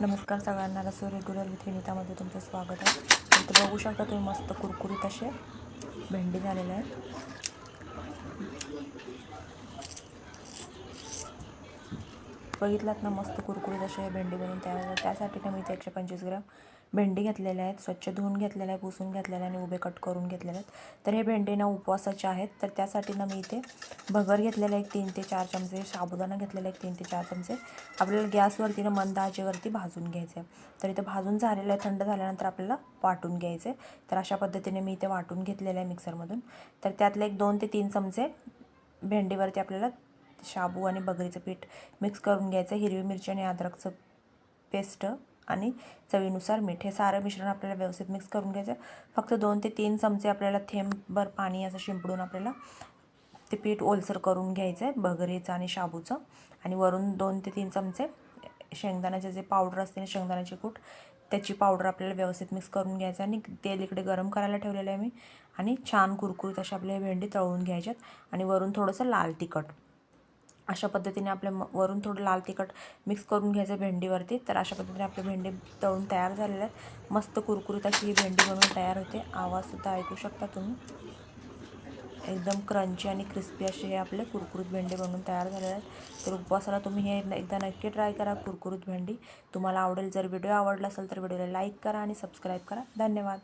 नमस्कार सगळ्यांना रसो रेग्युलर विथ विनितामध्ये तुमचं स्वागत आहे. इथं बघू शकता तुम्ही मस्त कुरकुरीत असे भेंडी झालेले आहेत. बघितलात ना मस्त कुरकुरीत असे भेंडी बनवून तयार झाले त्यासाठी ना मी ते एकशे पंचवीस ग्राम भेंडी घेतलेल्या आहेत. स्वच्छ धुवून घेतलेल्या आहे पुसून घेतलेल्या आणि उभे कट करून घेतलेले आहेत. तर हे भेंडी ना उपवासाचे आहेत. तर त्यासाठी ना मी इथे भगर घेतलेला एक तीन ते चार चमचे साबुदाणा घेतलेला एक तीन ते चार चमचे. आपल्याला गॅसवरती ना मंद आचेवरती भाजून घ्यायचं. आहे तर इथे भाजून झालेलं आहे थंड झाल्यानंतर आपल्याला वाटून घ्यायचे. तर अशा पद्धतीने मी इथे वाटून घेतलेलं आहे मिक्सरमधून. तर त्यातले एक दोन ते तीन चमचे भेंडीवरती आपल्याला शाबू आणि बगरीचं पीठ मिक्स करून घ्यायचं. हिरवी मिरची आणि अद्रकचं पेस्ट आणि चवीनुसार मीठ. हे सारं मिश्रण आपल्याला व्यवस्थित मिक्स करून घ्यायचं. फक्त दोन ते तीन चमचे आपल्याला थेंबभर पाणी असं शिंपडून आपल्याला ते पीठ ओलसर करून घ्यायचं आहे बगरीचं आणि शाबूचं. आणि वरून दोन ते तीन चमचे शेंगदाण्याचे जे पावडर असते ना शेंगदाण्याचे कूट त्याची पावडर आपल्याला व्यवस्थित मिक्स करून घ्यायचं. आणि तेल इकडे गरम करायला ठेवलेलं आहे मी. आणि छान कुरकुरीत अशा आपल्या भेंडी तळून घ्यायच्यात. आणि वरून थोडंसं लाल तिखट. अशा पद्धतीने आपल्या म वरून थोडं लाल तिखट मिक्स करून घ्यायचं भेंडीवरती. तर अशा पद्धतीने आपले भेंडी तळून तयार झालेले आहेत. मस्त कुरकुरीत अशी ही भेंडी बनवून तयार होते. आवाजसुद्धा ऐकू शकता तुम्ही. एकदम क्रंची आणि क्रिस्पी असे हे आपले कुरकुरीत भेंडी बनवून तयार झालेले आहेत. तर उपवासाला तुम्ही हे एकदा नक्की ट्राय करा कुरकुरीत भेंडी. तुम्हाला आवडेल जर व्हिडिओ आवडला असेल तर व्हिडिओला लाईक करा आणि सबस्क्राईब करा. धन्यवाद.